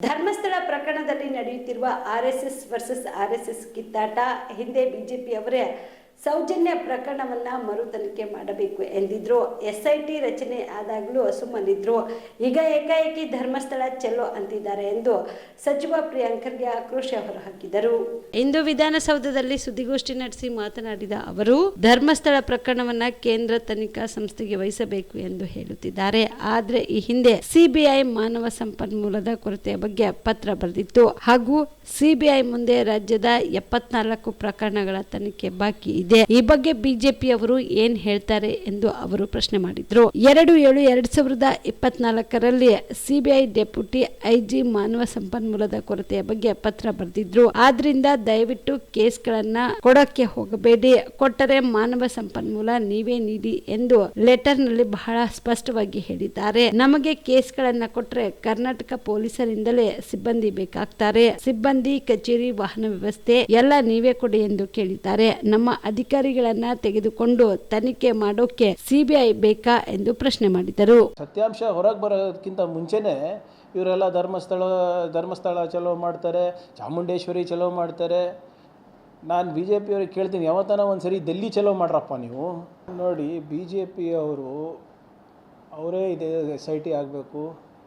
ಧರ್ಮಸ್ಥಳ ಪ್ರಕರಣದಲ್ಲಿ ನಡೆಯುತ್ತಿರುವ R S S versus R S S ಕಿತ್ತಾಟ. ಹಿಂದೆ ಬಿಜೆಪಿಯವರೇ ಸೌಜನ್ಯ ಪ್ರಕರಣವನ್ನ ಮರು ತನಿಖೆ ಮಾಡಬೇಕು ಎಂದಿದ್ರು. ಎಸ್ ಐ ಟಿ ರಚನೆ ಆದಾಗಲೂ ಅಸುಮನಿದ್ರು ಈಗ ಏಕಾಏಕಿ ಧರ್ಮಸ್ಥಳ ಚೆಲ್ಲೋ ಅಂತಿದ್ದಾರೆ ಎಂದು ಸಚಿವ ಪ್ರಿಯಾಂಕರ್ಗೆ ಆಕ್ರೋಶ ಹೊರಹಾಕಿದರು. ಇಂದು ವಿಧಾನಸೌಧದಲ್ಲಿ ಸುದ್ದಿಗೋಷ್ಠಿ ನಡೆಸಿ ಮಾತನಾಡಿದ ಅವರು, ಧರ್ಮಸ್ಥಳ ಪ್ರಕರಣವನ್ನ ಕೇಂದ್ರ ತನಿಖಾ ಸಂಸ್ಥೆಗೆ ವಹಿಸಬೇಕು ಎಂದು ಹೇಳುತ್ತಿದ್ದಾರೆ. ಆದರೆ ಈ ಹಿಂದೆ ಸಿಬಿಐ ಮಾನವ ಸಂಪನ್ಮೂಲದ ಕೊರತೆಯ ಬಗ್ಗೆ ಪತ್ರ ಬರೆದಿತ್ತು. ಹಾಗೂ ಸಿಬಿಐ ಮುಂದೆ ರಾಜ್ಯದ ಎಪ್ಪತ್ನಾಲ್ಕು ಪ್ರಕರಣಗಳ ತನಿಖೆ ಬಾಕಿ ಈ ಬಗ್ಗೆ ಬಿಜೆಪಿಯವರು ಏನ್ ಹೇಳ್ತಾರೆ ಎಂದು ಅವರು ಪ್ರಶ್ನೆ ಮಾಡಿದ್ರು. ಎರಡು ಏಳು ಎರಡ್ ಸಾವಿರದ ಇಪ್ಪತ್ನಾಲ್ಕರಲ್ಲಿ ಸಿಬಿಐ ಡೆಪ್ಯೂಟಿ ಐಜಿ ಮಾನವ ಸಂಪನ್ಮೂಲದ ಕೊರತೆಯ ಬಗ್ಗೆ ಪತ್ರ ಬರೆದಿದ್ರು. ಆದ್ರಿಂದ ದಯವಿಟ್ಟು ಕೇಸ್ಗಳನ್ನ ಕೊಡಕ್ಕೆ ಹೋಗಬೇಡಿ. ಕೊಟ್ಟರೆ ಮಾನವ ಸಂಪನ್ಮೂಲ ನೀವೇ ನೀಡಿ ಎಂದು ಲೆಟರ್ನಲ್ಲಿ ಬಹಳ ಸ್ಪಷ್ಟವಾಗಿ ಹೇಳಿದ್ದಾರೆ. ನಮಗೆ ಕೇಸ್ಗಳನ್ನ ಕೊಟ್ರೆ ಕರ್ನಾಟಕ ಪೊಲೀಸರಿಂದಲೇ ಸಿಬ್ಬಂದಿ ಬೇಕಾಗ್ತಾರೆ. ಸಿಬ್ಬಂದಿ, ಕಚೇರಿ, ವಾಹನ ವ್ಯವಸ್ಥೆ ಎಲ್ಲ ನೀವೇ ಕೊಡಿ ಎಂದು ಕೇಳಿದ್ದಾರೆ. ನಮ್ಮ ಅಧಿಕಾರಿಗಳನ್ನ ತೆಗೆದುಕೊಂಡು ತನಿಖೆ ಮಾಡೋಕೆ ಸಿಬಿಐ ಬೇಕಾ ಎಂದು ಪ್ರಶ್ನೆ ಮಾಡಿದರು. ಸತ್ಯಾಂಶ ಹೊರಗೆ ಬರೋದಕ್ಕಿಂತ ಮುಂಚೆನೇ ಇವರೆಲ್ಲ ಧರ್ಮಸ್ಥಳ ಧರ್ಮಸ್ಥಳ ಚಲೋ ಮಾಡ್ತಾರೆ, ಚಾಮುಂಡೇಶ್ವರಿ ಚಲೋ ಮಾಡ್ತಾರೆ. ನಾನು ಬಿ ಜೆ ಪಿಯವ್ರಿಗೆ ಕೇಳ್ತೀನಿ, ಯಾವತ್ತಾನ ಒಂದು ಸರಿ ದೆಲ್ಲಿ ಚಲೋ ಮಾಡ್ರಪ್ಪ ನೀವು? ನೋಡಿ ಬಿ ಜೆ ಪಿಯವರು ಅವರೇ ಇದೆ, ಎಸ್ ಐ ಟಿ ಆಗಬೇಕು,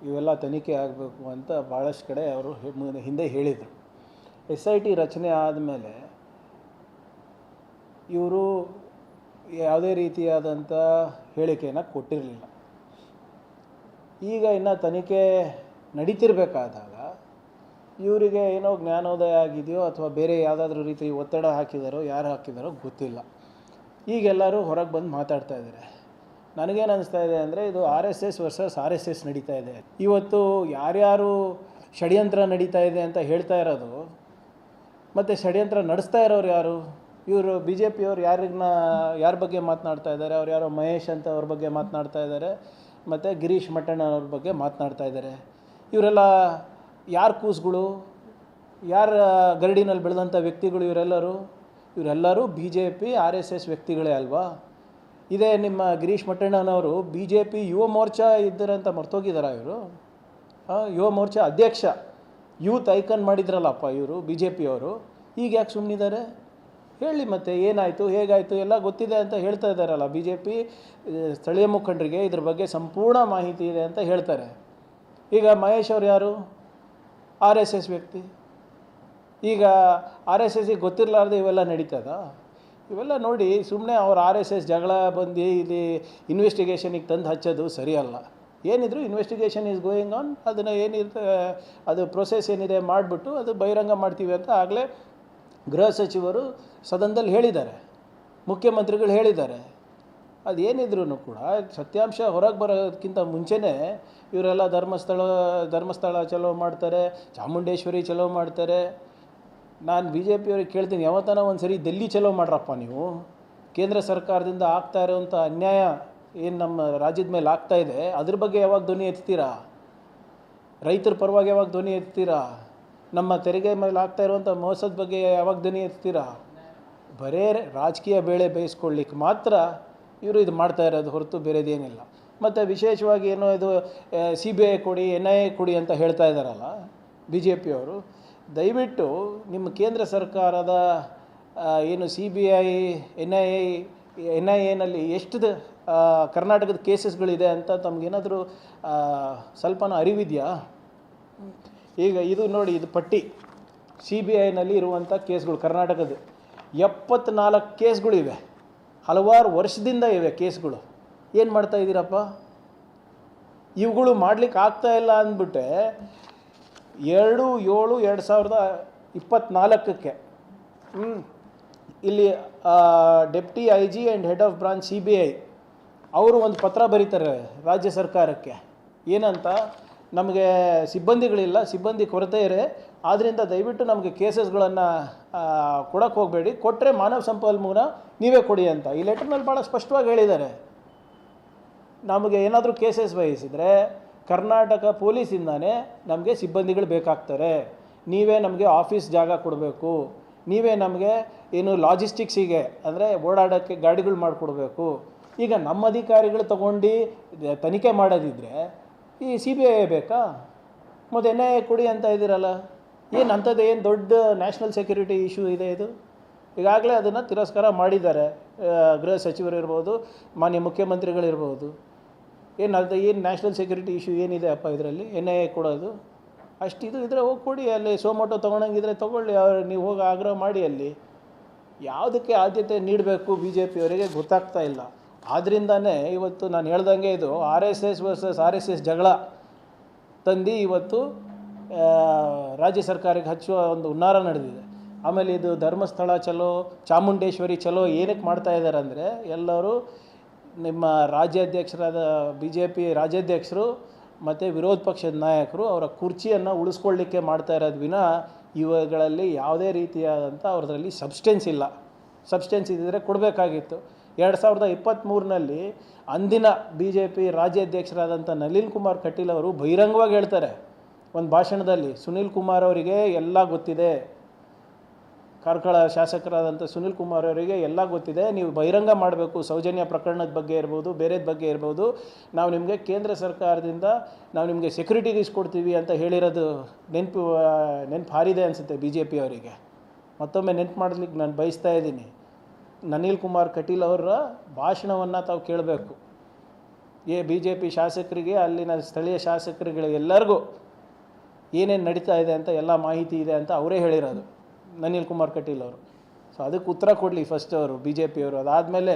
ಇವೆಲ್ಲ ತನಿಖೆ ಆಗಬೇಕು ಅಂತ ಭಾಳಷ್ಟು ಕಡೆ ಅವರು ಹಿಂದೆ ಹೇಳಿದರು. ಎಸ್ ಐ ಟಿ ರಚನೆ ಆದಮೇಲೆ ಇವರು ಯಾವುದೇ ರೀತಿಯಾದಂಥ ಹೇಳಿಕೆಯನ್ನು ಕೊಟ್ಟಿರಲಿಲ್ಲ. ಈಗ ಇನ್ನು ತನಿಖೆ ನಡೀತಿರ್ಬೇಕಾದಾಗ ಇವರಿಗೆ ಏನೋ ಜ್ಞಾನೋದಯ ಆಗಿದೆಯೋ ಅಥವಾ ಬೇರೆ ಯಾವುದಾದ್ರೂ ರೀತಿ ಒತ್ತಡ ಹಾಕಿದಾರೋ, ಯಾರು ಹಾಕಿದಾರೋ ಗೊತ್ತಿಲ್ಲ. ಈಗೆಲ್ಲರೂ ಹೊರಗೆ ಬಂದು ಮಾತಾಡ್ತಾ ಇದ್ದಾರೆ. ನನಗೇನು ಅನಿಸ್ತಾ ಇದೆ ಅಂದರೆ ಇದು R S S versus R S S ನಡೀತಾ ಇದೆ. ಇವತ್ತು ಯಾರ್ಯಾರು ಷಡ್ಯಂತ್ರ ನಡೀತಾ ಇದೆ ಅಂತ ಹೇಳ್ತಾ ಇರೋದು, ಮತ್ತು ಷಡ್ಯಂತ್ರ ನಡೆಸ್ತಾ ಇರೋರು ಯಾರು? ಇವರು ಬಿ ಜೆ ಪಿಯವ್ರು ಯಾರನ್ನ ಯಾರ ಬಗ್ಗೆ ಮಾತನಾಡ್ತಾ ಇದ್ದಾರೆ ಅವ್ರು ಯಾರೋ ಮಹೇಶ್ ಅಂತ ಅವ್ರ ಬಗ್ಗೆ ಮಾತನಾಡ್ತಾ ಇದ್ದಾರೆ ಮತ್ತು ಗಿರೀಶ್ ಮಟ್ಟಣ್ಣ ಅವ್ರ ಬಗ್ಗೆ ಮಾತನಾಡ್ತಾ ಇದ್ದಾರೆ ಇವರೆಲ್ಲ ಯಾರ ಕೂಸುಗಳು? ಯಾರ ಗರಡಿನಲ್ಲಿ ಬೆಳೆದಂಥ ವ್ಯಕ್ತಿಗಳು ಇವರೆಲ್ಲರೂ? ಇವರೆಲ್ಲರೂ B J P R S S ವ್ಯಕ್ತಿಗಳೇ ಅಲ್ವಾ? ಇದೇ ನಿಮ್ಮ Girish ಮಟ್ಟಣ್ಣನವರು B J P Yuva Morcha ಇದ್ದಾರೆ ಅಂತ ಮರ್ತೋಗಿದ್ದಾರೆ ಇವರು? ಯುವ ಮೋರ್ಚಾ ಅಧ್ಯಕ್ಷ. ಯೂತ್ ಐಕನ್ ಮಾಡಿದ್ರಲ್ಲಪ್ಪ ಇವರು ಬಿ ಜೆ ಪಿಯವರು ಈಗ ಯಾಕೆ ಸುಮ್ಮನಿದ್ದಾರೆ ಹೇಳಿ ಮತ್ತೆ ಏನಾಯಿತು, ಹೇಗಾಯಿತು, ಎಲ್ಲ ಗೊತ್ತಿದೆ ಅಂತ ಹೇಳ್ತಾ ಇದ್ದಾರಲ್ಲ ಬಿ ಜೆ ಪಿ ಸ್ಥಳೀಯ ಮುಖಂಡರಿಗೆ ಇದ್ರ ಬಗ್ಗೆ ಸಂಪೂರ್ಣ ಮಾಹಿತಿ ಇದೆ ಅಂತ ಹೇಳ್ತಾರೆ. ಈಗ ಮಹೇಶ್ ಅವ್ರು ಯಾರು? ಆರ್ ಎಸ್ ಎಸ್ ವ್ಯಕ್ತಿ. ಈಗ ಆರ್ ಎಸ್ ಎಸ್ಸಿಗೆ ಗೊತ್ತಿರಲಾರ್ದೆ ಇವೆಲ್ಲ ನಡೀತದ? ಇವೆಲ್ಲ ನೋಡಿ ಸುಮ್ಮನೆ ಅವ್ರು ಆರ್ ಎಸ್ ಎಸ್ ಜಗಳ ಬಂದು ಇಲ್ಲಿ ಇನ್ವೆಸ್ಟಿಗೇಷನಿಗೆ ತಂದು ಹಚ್ಚೋದು ಸರಿಯಲ್ಲ. ಏನಿದ್ರು ಇನ್ವೆಸ್ಟಿಗೇಷನ್ ಈಸ್ ಗೋಯಿಂಗ್ ಆನ್ ಅದನ್ನು ಏನಿರುತ್ತೆ ಅದು ಪ್ರೊಸೆಸ್ ಏನಿದೆ ಮಾಡಿಬಿಟ್ಟು ಅದು ಬಹಿರಂಗ ಮಾಡ್ತೀವಿ ಅಂತ ಆಗಲೇ ಗೃಹ ಸಚಿವರು ಸದನದಲ್ಲಿ ಹೇಳಿದ್ದಾರೆ. ಮುಖ್ಯಮಂತ್ರಿಗಳು ಹೇಳಿದ್ದಾರೆ. ಅದೇನಿದ್ರು ಕೂಡ ಸತ್ಯಾಂಶ ಹೊರಗೆ ಬರೋದಕ್ಕಿಂತ ಮುಂಚೆನೇ ಇವರೆಲ್ಲ ಧರ್ಮಸ್ಥಳ ಧರ್ಮಸ್ಥಳ ಚಲೋ ಮಾಡ್ತಾರೆ, ಚಾಮುಂಡೇಶ್ವರಿ ಚಲೋ ಮಾಡ್ತಾರೆ. ನಾನು ಬಿ ಜೆ ಪಿಯವ್ರಿಗೆ ಕೇಳ್ತೀನಿ, ಯಾವತ್ತನ ಒಂದು ಸರಿ ದೆಲ್ಲಿ ಚಲೋ ಮಾಡ್ರಪ್ಪ ನೀವು? ಕೇಂದ್ರ ಸರ್ಕಾರದಿಂದ ಆಗ್ತಾ ಇರೋವಂಥ ಅನ್ಯಾಯ ಏನು ನಮ್ಮ ರಾಜ್ಯದ ಮೇಲೆ ಆಗ್ತಾ ಇದೆ, ಅದ್ರ ಬಗ್ಗೆ ಯಾವಾಗ ಧ್ವನಿ ಎತ್ತೀರಾ? ರೈತರ ಪರವಾಗಿ ಯಾವಾಗ ಧ್ವನಿ ಎತ್ತೀರಾ? ನಮ್ಮ ತೆರಿಗೆ ಮೇಲೆ ಆಗ್ತಾ ಇರುವಂಥ ಮೋಸದ ಬಗ್ಗೆ ಯಾವಾಗ ದಿನ ಎತ್ತೀರಾ? ಬರೇ ರಾಜಕೀಯ ಬೇಳೆ ಬೇಯಿಸ್ಕೊಳ್ಳಿಕ್ಕೆ ಮಾತ್ರ ಇವರು ಇದು ಮಾಡ್ತಾ ಇರೋದು ಹೊರತು ಬೇರೆದೇನಿಲ್ಲ. ಮತ್ತು ವಿಶೇಷವಾಗಿ ಏನೋ ಇದು ಸಿ ಬಿ ಐ ಕೊಡಿ, ಎನ್ ಐ ಎ ಕೊಡಿ ಅಂತ ಹೇಳ್ತಾ ಇದ್ದಾರಲ್ಲ ಬಿ ಜೆ ಪಿಯವರು, ದಯವಿಟ್ಟು ನಿಮ್ಮ ಕೇಂದ್ರ ಸರ್ಕಾರದ ಏನು C B I, N I N I ಎನಲ್ಲಿ ಎಷ್ಟು ಕರ್ನಾಟಕದ ಕೇಸಸ್ಗಳಿದೆ ಅಂತ ತಮಗೇನಾದರೂ ಸ್ವಲ್ಪನೂ ಅರಿವಿದೆಯಾ? ಈಗ ಇದು ನೋಡಿ, ಇದು ಪಟ್ಟಿ. ಸಿ ಬಿ ಐನಲ್ಲಿ ಇರುವಂಥ ಕೇಸ್ಗಳು ಕರ್ನಾಟಕದ ಎಪ್ಪತ್ನಾಲ್ಕು ಕೇಸ್ಗಳಿವೆ ಹಲವಾರು ವರ್ಷದಿಂದ ಇವೆ ಕೇಸ್ಗಳು. ಏನು ಮಾಡ್ತಾ ಇದ್ದೀರಪ್ಪ? ಇವುಗಳು ಮಾಡ್ಲಿಕ್ಕೆ ಆಗ್ತಾ ಇಲ್ಲ ಅಂದ್ಬಿಟ್ಟೆ ಎರಡು ಏಳು ಎರಡು ಸಾವಿರದ ಇಪ್ಪತ್ನಾಲ್ಕಕ್ಕೆ. ಹ್ಮ್. ಇಲ್ಲಿ deputy I G and head of branch C B I, ಅವರು ಒಂದು ಪತ್ರ ಬರೀತಾರೆ ರಾಜ್ಯ ಸರ್ಕಾರಕ್ಕೆ. ಏನಂತ? ನಮಗೆ ಸಿಬ್ಬಂದಿಗಳಿಲ್ಲ, ಸಿಬ್ಬಂದಿ ಕೊರತೆ ಇದೆ. ಆದ್ದರಿಂದ ದಯವಿಟ್ಟು ನಮಗೆ ಕೇಸಸ್ಗಳನ್ನು ಕೊಡೋಕ್ಕೆ ಹೋಗಬೇಡಿ. ಕೊಟ್ಟರೆ ಮಾನವ ಸಂಪನ್ಮೂಲ ನೀವೇ ಕೊಡಿ ಅಂತ. ಈ ಲೆಟರ್ನಲ್ಲಿ ಭಾಳ ಸ್ಪಷ್ಟವಾಗಿ ಹೇಳಿದ್ದಾರೆ. ನಮಗೆ ಏನಾದರೂ ಕೇಸಸ್ ವಹಿಸಿದರೆ ಕರ್ನಾಟಕ ಪೊಲೀಸಿಂದಾನೇ ನಮಗೆ ಸಿಬ್ಬಂದಿಗಳು ಬೇಕಾಗ್ತಾರೆ. ನೀವೇ ನಮಗೆ ಆಫೀಸ್ ಜಾಗ ಕೊಡಬೇಕು. ನೀವೇ ನಮಗೆ ಏನು ಲಾಜಿಸ್ಟಿಕ್ಸಿಗೆ ಅಂದರೆ ಓಡಾಡೋಕ್ಕೆ ಗಾಡಿಗಳು ಮಾಡಿಕೊಡ್ಬೇಕು. ಈಗ ನಮ್ಮ ಅಧಿಕಾರಿಗಳು ತಗೊಂಡು ತನಿಖೆ ಮಾಡೋದಿದ್ರೆ ಈ ಸಿ ಬಿ ಐ ಬೇಕಾ? ಮತ್ತು ಎನ್ ಐ ಎ ಕೊಡಿ ಅಂತ ಇದ್ದೀರಲ್ಲ. ಏನು ಅಂಥದ್ದು, ಏನು ದೊಡ್ಡ ನ್ಯಾಷನಲ್ ಸೆಕ್ಯೂರಿಟಿ ಇಶ್ಯೂ ಇದೆ ಇದು? ಈಗಾಗಲೇ ಅದನ್ನು ತಿರಸ್ಕಾರ ಮಾಡಿದ್ದಾರೆ. ಗೃಹ ಸಚಿವರು ಇರ್ಬೋದು, ಮಾನ್ಯ ಮುಖ್ಯಮಂತ್ರಿಗಳಿರ್ಬೋದು ಏನು ಅದು ಏನು ನ್ಯಾಷನಲ್ ಸೆಕ್ಯೂರಿಟಿ ಇಶ್ಯೂ ಏನಿದೆ ಅಪ್ಪ ಇದರಲ್ಲಿ? ಎನ್ ಐ ಎ ಕೊಡೋದು? ಅಷ್ಟಿದು ಇದ್ರೆ ಹೋಗಿ ಕೊಡಿ, ಅಲ್ಲಿ ಸೋಮೋಟೋ ತೊಗೊಳಂಗಿದ್ರೆ ತೊಗೊಳ್ಳಿ, ಅವ್ರು ನೀವು ಹೋಗಿ ಆಗ್ರಹ ಮಾಡಿ ಅಲ್ಲಿ. ಯಾವುದಕ್ಕೆ ಆದ್ಯತೆ ನೀಡಬೇಕು ಬಿ ಜೆ ಪಿಯವರಿಗೆ ಗೊತ್ತಾಗ್ತಾ ಇಲ್ಲ. ಆದ್ದರಿಂದನೇ ಇವತ್ತು ನಾನು ಹೇಳ್ದಂಗೆ ಇದು R S S versus R S S ಜಗಳ ತಂದು ಇವತ್ತು ರಾಜ್ಯ ಸರ್ಕಾರಕ್ಕೆ ಹಚ್ಚುವ ಒಂದು ಹುನ್ನಾರ ನಡೆದಿದೆ. ಆಮೇಲೆ ಇದು ಧರ್ಮಸ್ಥಳ ಚಲೋ, ಚಾಮುಂಡೇಶ್ವರಿ ಚಲೋ ಏನಕ್ಕೆ ಮಾಡ್ತಾ ಇದ್ದಾರೆ ಅಂದರೆ ಎಲ್ಲರೂ ನಿಮ್ಮ ರಾಜ್ಯಾಧ್ಯಕ್ಷರಾದ ಬಿ ಜೆ ಪಿ ರಾಜ್ಯಾಧ್ಯಕ್ಷರು ಮತ್ತು ವಿರೋಧ ಪಕ್ಷದ ನಾಯಕರು ಅವರ ಕುರ್ಚಿಯನ್ನು ಉಳಿಸ್ಕೊಳ್ಳಿಕ್ಕೆ ಮಾಡ್ತಾ ಇರೋದು ವಿನ ಇವುಗಳಲ್ಲಿ ಯಾವುದೇ ರೀತಿಯಾದಂಥ ಅವ್ರದ್ರಲ್ಲಿ ಸಬ್ಸ್ಟೆನ್ಸ್ ಇಲ್ಲ. ಸಬ್ಸ್ಟೆನ್ಸ್ ಇದ್ದರೆ ಕೊಡಬೇಕಾಗಿತ್ತು. ಎರಡು ಸಾವಿರದ ಇಪ್ಪತ್ತ್ಮೂರಿನಲ್ಲಿ ಅಂದಿನ ಬಿ ಜೆ ಪಿ ರಾಜ್ಯಾಧ್ಯಕ್ಷರಾದಂಥ ನಳಿನ್ ಕುಮಾರ್ ಕಟೀಲ್ ಅವರು ಬಹಿರಂಗವಾಗಿ ಹೇಳ್ತಾರೆ. ಒಂದು ಭಾಷಣದಲ್ಲಿ ಸುನೀಲ್ ಕುಮಾರ್ ಅವರಿಗೆ ಎಲ್ಲ ಗೊತ್ತಿದೆ. ಕಾರ್ಕಳ ಶಾಸಕರಾದಂಥ ಸುನೀಲ್ ಕುಮಾರ್ ಅವರಿಗೆ ಎಲ್ಲ ಗೊತ್ತಿದೆ. ನೀವು ಬಹಿರಂಗ ಮಾಡಬೇಕು. ಸೌಜನ್ಯ ಪ್ರಕರಣದ ಬಗ್ಗೆ ಇರ್ಬೋದು, ಬೇರೆದ ಬಗ್ಗೆ ಇರ್ಬೋದು. ನಾವು ನಿಮಗೆ ಕೇಂದ್ರ ಸರ್ಕಾರದಿಂದ ನಾವು ನಿಮಗೆ ಸೆಕ್ಯೂರಿಟಿ ಕೊಡ್ತೀವಿ ಅಂತ ಹೇಳಿರೋದು ನೆನಪು ನೆನಪು ಹಾರಿದೆ ಅನಿಸುತ್ತೆ ಬಿ ಜೆ ಪಿ ಅವರಿಗೆ. ಮತ್ತೊಮ್ಮೆ ನೆನಪು ಮಾಡಲಿಕ್ಕೆ ನಾನು ಬಯಸ್ತಾ ಇದ್ದೀನಿ. ನನಿಲ್ ಕುಮಾರ್ ಕಟೀಲ್ ಅವರ ಭಾಷಣವನ್ನು ತಾವು ಕೇಳಬೇಕು. ಏ ಬಿ ಜೆ ಪಿ ಶಾಸಕರಿಗೆ, ಅಲ್ಲಿನ ಸ್ಥಳೀಯ ಶಾಸಕರುಗಳಿಗೆ ಎಲ್ಲರಿಗೂ ಏನೇನು ನಡೀತಾ ಇದೆ ಅಂತ ಎಲ್ಲ ಮಾಹಿತಿ ಇದೆ ಅಂತ ಅವರೇ ಹೇಳಿರೋದು ನನಿಲ್ ಕುಮಾರ್ ಕಟೀಲ್ ಅವರು. ಸೊ ಅದಕ್ಕೆ ಉತ್ತರ ಕೊಡಲಿ ಫಸ್ಟ್ ಅವರು ಬಿ ಜೆ ಪಿಯವರು ಅದಾದಮೇಲೆ